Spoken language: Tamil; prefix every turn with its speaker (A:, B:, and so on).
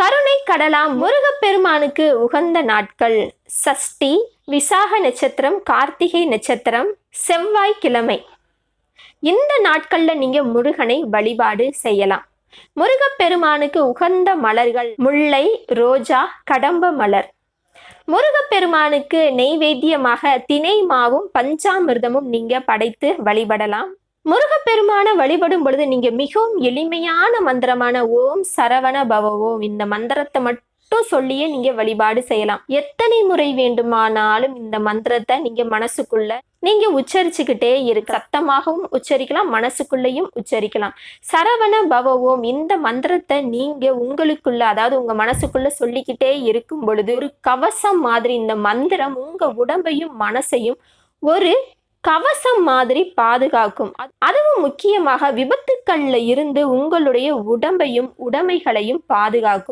A: கருணை கடலாம் முருகப்பெருமானுக்கு உகந்த நாட்கள். சஷ்டி விசாக நட்சத்திரம் கார்த்திகை நட்சத்திரம் செவ்வாய்க்கிழமை இந்த நாட்கள்ல நீங்க முருகனை வழிபாடு செய்யலாம். முருகப்பெருமானுக்கு உகந்த மலர்கள் முல்லை ரோஜா கடம்ப மலர். முருகப்பெருமானுக்கு நெய்வேத்தியமாக தினை மாவும் பஞ்சாமிர்தமும் நீங்க படைத்து வழிபடலாம். முருகப்பெருமான வழிபடும் பொழுது நீங்க மிகவும் எளிமையான மந்திரமான ஓம் சரவண பவ ஓம் இந்த மந்திரத்தை மட்டும் சொல்லியே நீங்க வழிபாடு செய்யலாம். எத்தனை முறை வேண்டுமானாலும் இந்த மந்திரத்தை நீங்க மனசுக்குள்ள நீங்க உச்சரிச்சுக்கிட்டே இருக்கு சத்தமாகவும் உச்சரிக்கலாம் மனசுக்குள்ளேயும் உச்சரிக்கலாம். சரவண பவ ஓம் இந்த மந்திரத்தை நீங்க உங்களுக்குள்ள அதாவது உங்க மனசுக்குள்ள சொல்லிக்கிட்டே இருக்கும் பொழுது ஒரு கவசம் மாதிரி இந்த மந்திரம் உங்க உடம்பையும் மனசையும் ஒரு கவசம் மாதிரி பாதுகாக்கும். அதுவும் முக்கியமாக விபத்துக்களில் இருந்து உங்களுடைய உடம்பையும் உடைமைகளையும் பாதுகாக்கும்.